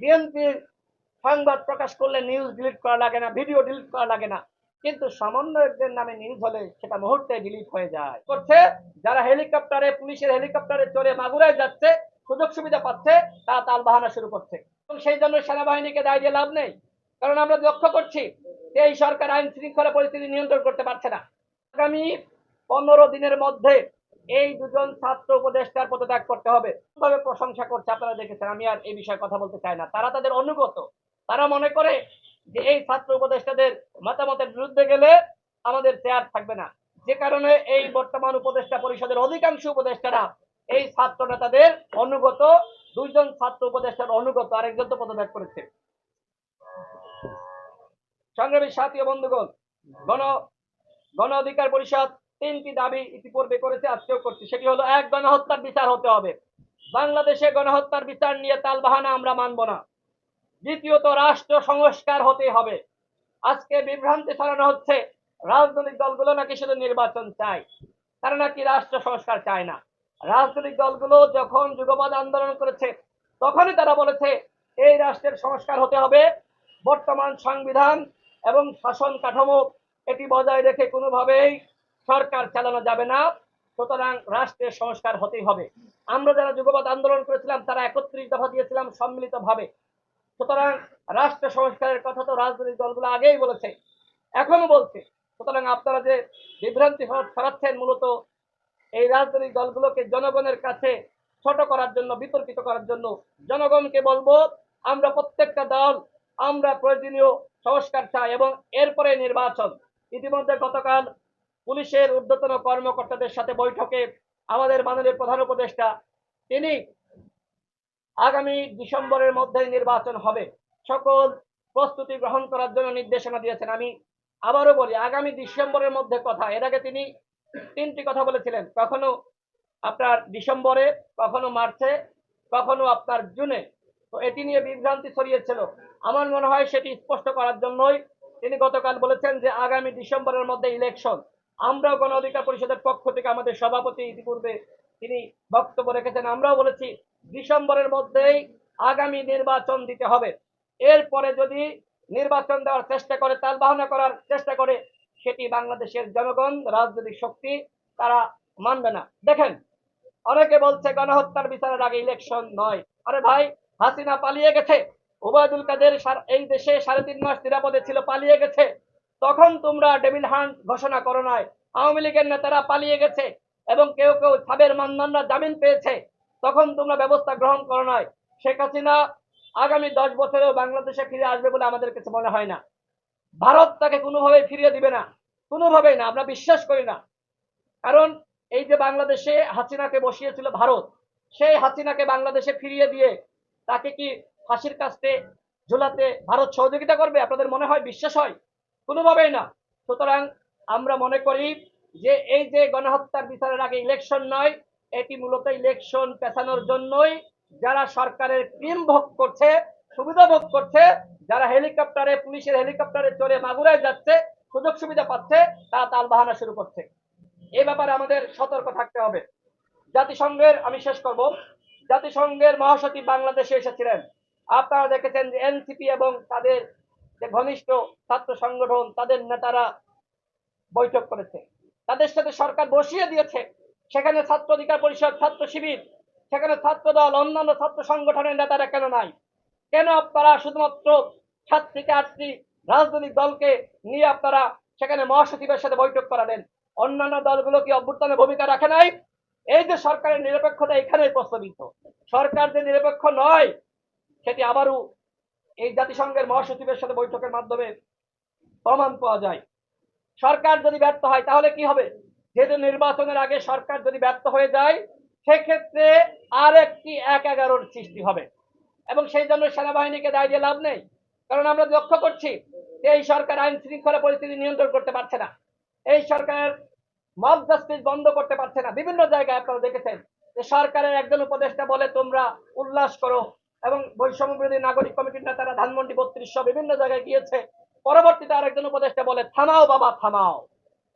বিএনপির সংবাদ প্রকাশ করলে নিউজ ডিলিট করা লাগে না ভিডিও ডিলিট করা লাগে না। কিন্তু সমন্বয়কদের নামে নিউজ হলে সেটা মুহূর্তে ডিলিট হয়ে যায়। করছে, যারা হেলিকপ্টারে, পুলিশের হেলিকপ্টারে চড়ে মাগুরায় যাচ্ছে, সুযোগ সুবিধা পাচ্ছে, তারা তাল বাহানা শুরু করছে। এবং সেই জন্য সেনাবাহিনীকে দায় দিয়ে লাভ নেই। কারণ আমরা লক্ষ্য করছি যে এই সরকার আইন শৃঙ্খলা পরিস্থিতি নিয়ন্ত্রণ করতে পারছে না। আগামী পনেরো দিনের মধ্যে এই দুজন ছাত্র উপদেষ্টার পদত্যাগ করতে হবে। ভাবে প্রশংসা করছে আপনারা দেখেছেন, আমি আর এই বিষয়ে কথা বলতে চাই না। তারা তাদের অনুগত। তারা মনে করে যে এই ছাত্র উপদেষ্টাদের মতামতের বিরুদ্ধে গেলে আমাদের চেয়ার থাকবে না। যে কারণে এই বর্তমান উপদেষ্টা পরিষদের অধিকাংশ উপদেষ্টারা এই ছাত্র নেতাদের অনুগত, দুইজন ছাত্র উপদেষ্টার অনুগত, আরেকজন তো পদত্যাগ করেছে। সংগ্রামী সাথী বন্ধুগণ, গণ গণ অধিকার পরিষদ তিনটি দাবি ইতিপূর্বে করেছে, আজকেও করছে। সেটি হলো, এক, গণহত্যার বিচার হতে হবে। বাংলাদেশে গণহত্যার বিচার নিয়ে তালবাহানা আমরা মানব না। দ্বিতীয়ত, রাষ্ট্র সংস্কার হতে হবে। আজকে বিভ্রান্তি ছড়ানো হচ্ছে, রাজনৈতিক দলগুলো নাকি শুধু নির্বাচন চায়? তারা নাকি রাষ্ট্র সংস্কার চায় না। রাজনৈতিক দলগুলো যখন যুগবাদ আন্দোলন করেছে, তখনই তারা বলেছে, এই রাষ্ট্রের সংস্কার হতে হবে। বর্তমান সংবিধান এবং শাসন কাঠামো এটি বজায় রেখে কোনোভাবেই সরকার চালানো যাবে না। সুতরাং রাষ্ট্রের সংস্কার হতেই হবে। আমরা যারা যুগবাদ আন্দোলন করেছিলাম, তারা একত্রিশ দফা দিয়েছিলাম সম্মিলিতভাবে। সুতরাং রাষ্ট্র সংস্কারের কথা তো রাজনৈতিক দলগুলো আগেই বলেছে, এখনও বলছে। সুতরাং আপনারা যে বিভ্রান্তি ছড়াচ্ছেন মূলত এই রাজনৈতিক দলগুলোকে জনগণের কাছে ছোট করার জন্য, বিতর্কিত করার জন্য, জনগণকে বলব, আমরা প্রত্যেকটা দল, আমরা প্রয়োজনীয় সংস্কার চাই এবং এরপরে নির্বাচন। ইতিমধ্যে গতকাল পুলিশের ঊর্ধ্বতন কর্মকর্তাদের সাথে বৈঠকে আমাদের মাননীয় প্রধান উপদেষ্টা, তিনি আগামী ডিসেম্বরের মধ্যে নির্বাচন হবে। সকল প্রস্তুতি গ্রহণ করার জন্য নির্দেশনা দিয়েছেন। আমি আবারও বলি, আগামী ডিসেম্বরের মধ্যে কথা, এর আগে তিনি তিনটি কথা বলেছিলেন। কখনো আপনার ডিসেম্বরে, কখনো মার্চে, কখনো আপনার জুনে। তো এটি নিয়ে বিভ্রান্তি ছড়িয়েছিল। আমার মনে হয় সেটি স্পষ্ট করার জন্যই তিনি গতকাল বলেছেন যে আগামী ডিসেম্বরের মধ্যে ইলেকশন। আমরাও গণ অধিকার পরিষদের পক্ষ থেকে আমাদের সভাপতি ইতিপূর্বে তিনি বক্তব্য রেখেছেন, আমরাও বলেছি ডিসেম্বরের মধ্যেই আগামী নির্বাচন দিতে হবে। এরপরে যদি নির্বাচন দেওয়ার চেষ্টা করে তালবাহনা করার চেষ্টা করে, সেটি বাংলাদেশের জনগণ, রাজনৈতিক শক্তি তারা মানবে না। দেখেন, অনেকে বলছে গণহত্যার বিচারের আগে ইলেকশন নয়। আরে ভাই, হাসিনা পালিয়ে গেছে। ওবায়দুল কাদের এই দেশে সাড়ে তিন মাস নিরাপদে ছিল, পালিয়ে গেছে। তখন তোমরা ডেভিল হান্ট ঘোষণা করো নয় আওয়ামী লীগের নেতারা পালিয়ে গেছে এবং কেউ কেউ সাবের মানদণ্ডরা জামিন পেয়েছে। তখন তোমরা ব্যবস্থা গ্রহণ করো নয় শেখ হাসিনা আগামী দশ বছরেও বাংলাদেশে ফিরে আসবে বলে আমাদের কাছে মনে হয় না। ভারত তাকে কোনোভাবেই ফিরিয়ে দিবে না। কোনোভাবেই না, আমরা বিশ্বাস করি না। কারণ এই যে বাংলাদেশে হাসিনাকে বসিয়েছিল ভারত, সেই হাসিনাকে বাংলাদেশে ফিরিয়ে দিয়ে তাকে কি ফাঁসির কাস্তে ঝুলাতে ভারত সহযোগিতা করবে? আপনাদের মনে হয়? বিশ্বাস হয়? কোনোভাবেই না। সুতরাং আমরা মনে করি যে এই যে গণহত্যার বিচারের আগে ইলেকশন নয়, এটি মূলত ইলেকশন পেছানোর জন্যই যারা সরকারের ক্রিম ভোগ করছে, সুবিধা ভোগ করছে, যারা হেলিকপ্টারে পুলিশের হেলিকপ্টারে চড়ে মাগুরায় যাচ্ছে, সুযোগ সুবিধা পাচ্ছে, তারা তাল বাহানা শুরু করছে। এই ব্যাপারে আমাদের সতর্ক থাকতে হবে। জাতিসংঘের, আমি শেষ করব, জাতিসংঘের মহাসচিব বাংলাদেশে এসেছিলেন। আপনারা দেখেছেন যে এনসিপি এবং তাদের যে ঘনিষ্ঠ ছাত্র সংগঠন তাদের নেতারা বৈঠক করেছে। তাদের সাথে সরকার বসিয়ে দিয়েছে। সেখানে ছাত্র অধিকার পরিষদ, ছাত্র শিবির, সেখানে ছাত্র দল, অন্যান্য ছাত্র সংগঠনের নেতারা কেন নাই? কেন আপনারা শুধুমাত্র সাত থেকে আটটি রাজনৈতিক দলকে নিয়ে আপনারা সেখানে মহাসচিবের সাথে বৈঠক করালেন? অন্যান্য দলগুলো কি অভ্যুত্থানে ভূমিকা রাখে নাই? এই যে সরকারের নিরপেক্ষতা এখানেই প্রস্তাবিত। সরকার যে নিরপেক্ষ নয়, সেটি আবারও এই জাতিসংঘের মহাসচিবের সাথে বৈঠকের মাধ্যমে প্রমাণ পাওয়া যায়। সরকার যদি ব্যর্থ হয়, তাহলে কি হবে? যেহেতু নির্বাচনের আগে সরকার যদি ব্যর্থ হয়ে যায়, সেক্ষেত্রে আর একটি এক এগারোর সৃষ্টি হবে। এবং সেই জন্য সেনাবাহিনীকে দায় দিয়ে লাভ নেই। কারণ আমরা লক্ষ্য করছি যে এই সরকার আইন শৃঙ্খলা পরিস্থিতি নিয়ন্ত্রণ করতে পারছে না। এই সরকারের মব জাস্টিস বন্ধ করতে পারছে না। বিভিন্ন জায়গায় আপনারা দেখেছেন যে সরকারের একজন উপদেষ্টা বলে তোমরা উল্লাস করো এবং বৈষম্য বিরোধী নাগরিক কমিটির নেতারা ধানমন্ডি বত্রিশশো বিভিন্ন জায়গায় গিয়েছে। পরবর্তীতে আরেকজন উপদেষ্টা বলে, থামাও বাবা, থামাও।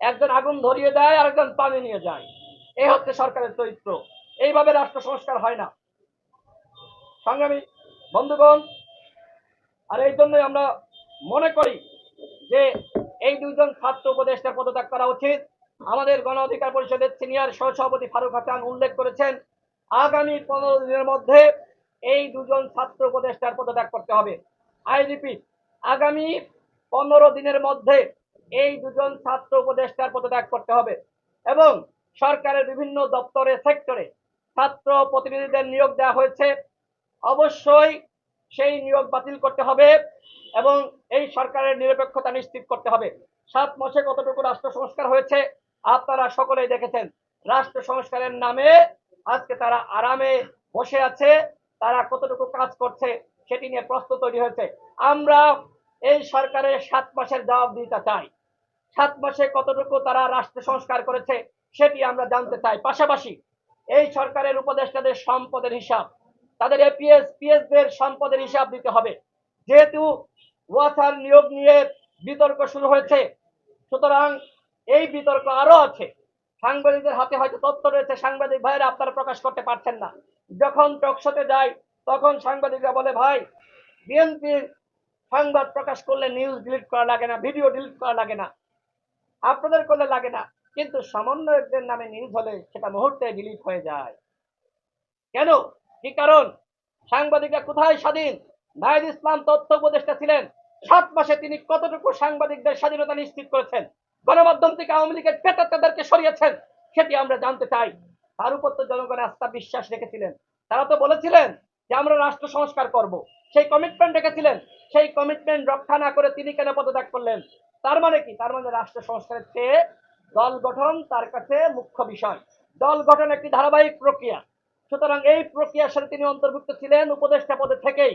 একজন আগুন ধরিয়ে দেয়, আরেকজন পানি নিয়ে যায়। এই হচ্ছে সরকারের চরিত্র। এইভাবে রাষ্ট্র সংস্কার হয় না। সংগ্রামী বন্ধুগণ, আর এই জন্যই আমরা মনে করি যে এই দুইজন ছাত্র উপদেষ্টা পদত্যাগ করা উচিত। আমাদের গণ অধিকার পরিষদের সিনিয়র সহসভাপতি ফারুক হাসান উল্লেখ করেছেন, আগামী পনেরো দিনের মধ্যে এই দুজন ছাত্র উপদেষ্টার পদত্যাগ করতে হবে। আই রিপিট আগামী পনেরো দিনের মধ্যে এই দুজন ছাত্র উপদেষ্টার পদত্যাগ করতে হবে এবং সরকারের বিভিন্ন দপ্তরে, সেক্টরে ছাত্র প্রতিনিধিদের নিয়োগ দেওয়া হয়েছে। অবশ্যই সেই নিয়োগ বাতিল করতে হবে এবং এই সরকারের নিরপেক্ষতা নিশ্চিত করতে হবে। সাত মাসে কতটুকু রাষ্ট্র সংস্কার হয়েছে আপনারা সকলেই দেখেছেন। রাষ্ট্র সংস্কারের নামে আজকে তারা আরামে বসে আছে। তারা কতটুকু কাজ করছে সেটি নিয়ে প্রশ্ন তৈরি হয়েছে। আমরা এই সরকারের সাত মাসের জবাব দিতে চাই। সাত মাসে কতটুকু তারা রাষ্ট্র সংস্কার করেছে সেটি আমরা জানতে চাই। পাশাপাশি এই সরকারের উপদেষ্টাদের সম্পদের হিসাব, তাদের এপিএস পিএস দের সম্পদের হিসাব দিতে হবে। যেহেতু ওয়াসার নিয়োগ নিয়ে বিতর্ক শুরু হয়েছে, সুতরাং এই বিতর্ক আরও আছে। সাংবাদিকদের হাতে হয়তো তথ্য রয়েছে, সাংবাদিক ভাইয়েরা আপনারা প্রকাশ করতে পারছেন না। যখন টকশোতে যায় তখন সাংবাদিকরা বলে, ভাই বিএনপির সংবাদ প্রকাশ করলে নিউজ ডিলিট করা লাগে না ভিডিও ডিলিট করা লাগে না। আপনাদের করলে লাগে না। কিন্তু সমন্বয়কদের নামে নিউজ হলে সেটা মুহূর্তে ডিলিট হয়ে যায়। কেন? কি কারণ? সাংবাদিকরা কোথায় স্বাধীন? নাহিদ ইসলাম তথ্য উপদেষ্টা ছিলেন। সাত মাসে তিনি কতটুকু সাংবাদিকদের স্বাধীনতা নিশ্চিত করেছেন? গণমাধ্যম থেকে আওয়ামী লীগের পেটাত্তাদেরকে সরিয়েছেন, সেটি আমরা জানতে চাই। তার উপর তো জনগণ আস্থা বিশ্বাস রেখেছিলেন। তারা তো বলেছিলেন যে আমরা রাষ্ট্র সংস্কার করব। সেই কমিটমেন্ট রেখেছিলেন। সেই কমিটমেন্ট রক্ষা না করে তিনি কেন পদত্যাগ করলেন? তার মানে কি? তার মানে রাষ্ট্র সংস্কারের চেয়ে দল গঠন তার কাছে মুখ্য বিষয়। দল গঠন একটি ধারাবাহিক প্রক্রিয়া। সুতরাং এই প্রক্রিয়ার সাথে তিনি অন্তর্ভুক্ত ছিলেন উপদেষ্টা পদে থেকেই।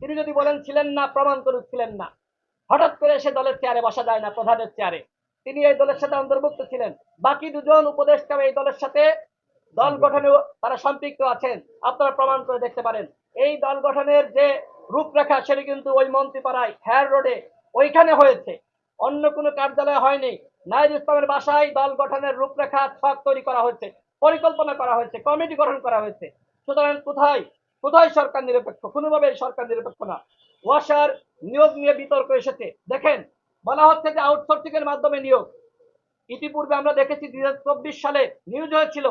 তিনি যদি বলেন ছিলেন না, প্রমাণ করে ছিলেন না। হঠাৎ করে সে দলের চেয়ারে বসা যায় না, প্রধানের চেয়ারে তিনি এই দলের সাথে অন্তর্ভুক্ত ছিলেন। বাকি দুজন উপদেষ্টা এই দলের সাথে দল গঠনেও তারা সম্পৃক্ত আছেন। আপনারা প্রমাণ করে দেখতে পারেন। এই দল গঠনের যে রূপরেখা, সেটি কিন্তু ওই মন্ত্রীপাড়ায় হ্যার রোডে ওইখানে হয়েছে। অন্য কোনো কার্যালয়ে হয়নি। নাইজ ইসলামের বাসায় দল গঠনের রূপরেখা, ছক তৈরি করা হয়েছে, পরিকল্পনা করা হয়েছে, কমিটি গঠন করা হয়েছে। সুতরাং কোথায়? কোথায় সরকার নিরপেক্ষ? কোনোভাবে সরকার নিরপেক্ষ না। ওয়াসার নিয়োগ নিয়ে বিতর্ক এসেছে। দেখেন বলা হচ্ছে যে আউটসোর্সিং এর মাধ্যমে নিয়োগ। ইতিপূর্বে আমরা দেখেছি দুই চব্বিশ সালে নিউজ হয়েছিল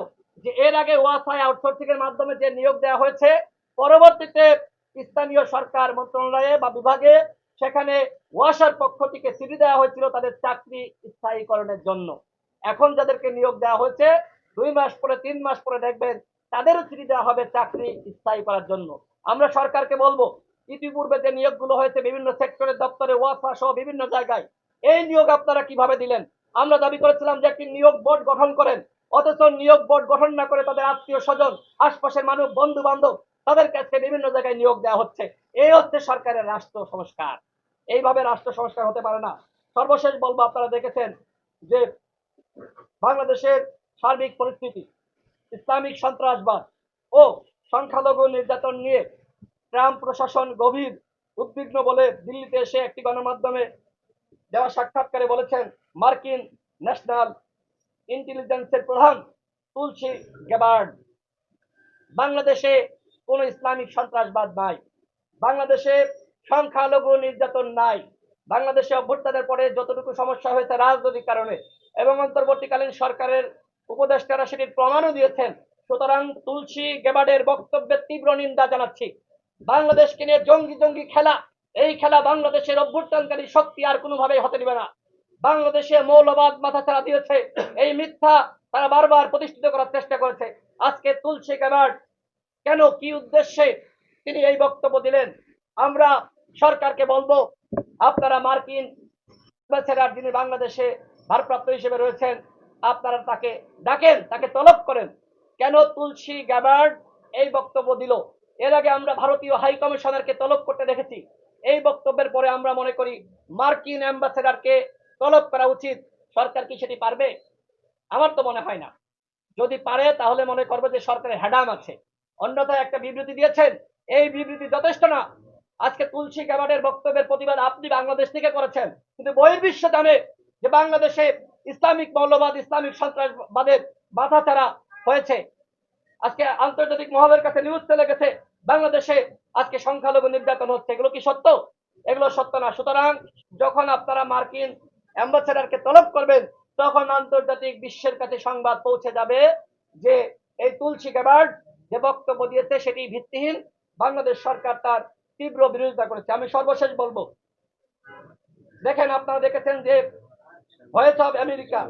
যে এর আগে ওয়াসায় আউটসোর্সিং এর মাধ্যমে যে নিয়োগ দেওয়া হয়েছে, পরবর্তীতে স্থানীয় সরকার মন্ত্রণালয়ে বা বিভাগে সেখানে ওয়াসার পক্ষ থেকে চিঠি দেওয়া হয়েছিল তাদের চাকরি স্থায়ীকরণের জন্য। এখন যাদেরকে নিয়োগ দেওয়া হয়েছে, দুই মাস পরে, তিন মাস পরে দেখবেন তাদেরও চিঠি দেওয়া হবে চাকরি স্থায়ী করার জন্য। আমরা সরকারকে বলব ইতিপূর্বে যে নিয়োগগুলো হয়েছে বিভিন্ন সেক্টরের দপ্তরে, ওয়াসা সহ বিভিন্ন জায়গায়, এই নিয়োগ আপনারা কীভাবে দিলেন? আমরা দাবি করেছিলাম যে একটি নিয়োগ বোর্ড গঠন করেন। অথচ নিয়োগ বোর্ড গঠন না করে তাদের আত্মীয় স্বজন, আশপাশের মানুষ বন্ধু বান্ধব তাদের কাছে বিভিন্ন জায়গায় নিয়োগ দেওয়া হচ্ছে। এই হচ্ছে সরকারের রাষ্ট্র সংস্কার। এইভাবে রাষ্ট্র সংস্কার হতে পারে না। সর্বশেষ বলব, আপনারা দেখেছেন যে বাংলাদেশের সার্বিক পরিস্থিতি, ইসলামিক সন্ত্রাসবাদ ও সংখ্যালঘু নির্যাতন নিয়ে ট্রাম্প প্রশাসন গভীর উদ্বিগ্ন বলে দিল্লিতে এসে একটি গণমাধ্যমে দেওয়া সাক্ষাৎকারে বলেছেন, মার্কিন ন্যাশনাল ইন্টেলিজেন্সের প্রধান তুলসী গেবার্ড, বাংলাদেশে কোনো ইসলামিক সন্ত্রাসবাদ নাই, বাংলাদেশে সংখ্যালঘু নির্যাতন নাই, বাংলাদেশে অভ্যুত্থানের পরে যতটুকু সমস্যা হয়েছে রাজনৈতিক কারণে এবং অন্তর্বর্তীকালীন সরকারের উপদেষ্টারা সেটির প্রমাণও দিয়েছেন। সুতরাং তুলসী গেবার্ডের বক্তব্যের তীব্র নিন্দা জানাচ্ছি। বাংলাদেশকে নিয়ে জঙ্গি জঙ্গি খেলা, এই খেলা বাংলাদেশের অভ্যুত্থানকারী শক্তি আর কোনোভাবেই হতে দিবে না। বাংলাদেশে মৌলবাদ মাথা ছাড়া দিয়েছে, এই মিথ্যা তারা বারবার প্রতিষ্ঠিত করার চেষ্টা করেছে। আজকে তুলসী গেবার্ড কেন, কি উদ্দেশ্যে তিনি এই বক্তব্য দিলেন? আমরা সরকারকে বলব, আপনারা মার্কিন অ্যাম্বাসেডর যিনি বাংলাদেশে ভারপ্রাপ্ত হিসেবে রয়েছেন, আপনারা তাকে ডাকেন, তাকে তলব করেন। কেন তুলসী গ্যাবার্ড এই বক্তব্য দিল? এর আগে আমরা ভারতীয় হাই কমিশনারকে তলব করতে দেখেছি। এই বক্তব্যের পরে আমরা মনে করি, মার্কিন অ্যাম্বাসেডরকে তলব করা উচিত। সরকার কি সেটি পারবে? আমার তো মনে হয় না। যদি পারে, তাহলে মনে করবে যে সরকারের হ্যাডাম আছে। অন্যথায় একটা বিবৃতি দিয়েছেন, এই বিবৃতি যথেষ্ট না। আজকে তুলসী গ্যাবার্ডের বক্তব্যের প্রতিবাদ আপনি বাংলাদেশ থেকে করেছেন। কিন্তু বহির্বিশ্ব জানে যে বাংলাদেশে ইসলামিক মৌলবাদ, ইসলামিক সন্ত্রাসবাদের বাধা ছাড়া হয়েছে। আজকে আন্তর্জাতিক মহলের কাছে নিউজ চলে গেছে। বাংলাদেশে আজকে সংখ্যালঘু নির্যাতন হচ্ছে, এগুলো কি সত্য? এগুলো সত্য না। সুতরাং যখন আপনারা মার্কিন অ্যাম্বাসেডারকে তলব করবেন, তখন আন্তর্জাতিক বিশ্বের কাছে সংবাদ পৌঁছে যাবে যে এই তুলসী গ্যাবার্ড যে বক্তব্য দিয়েছে সেটি ভিত্তিহীন। বাংলাদেশ সরকার তার তীব্র বিরোধিতা করেছে। আমি সর্বশেষ বলব। দেখেন, আপনারা দেখেছেন যে ভয়েস অফ আমেরিকা।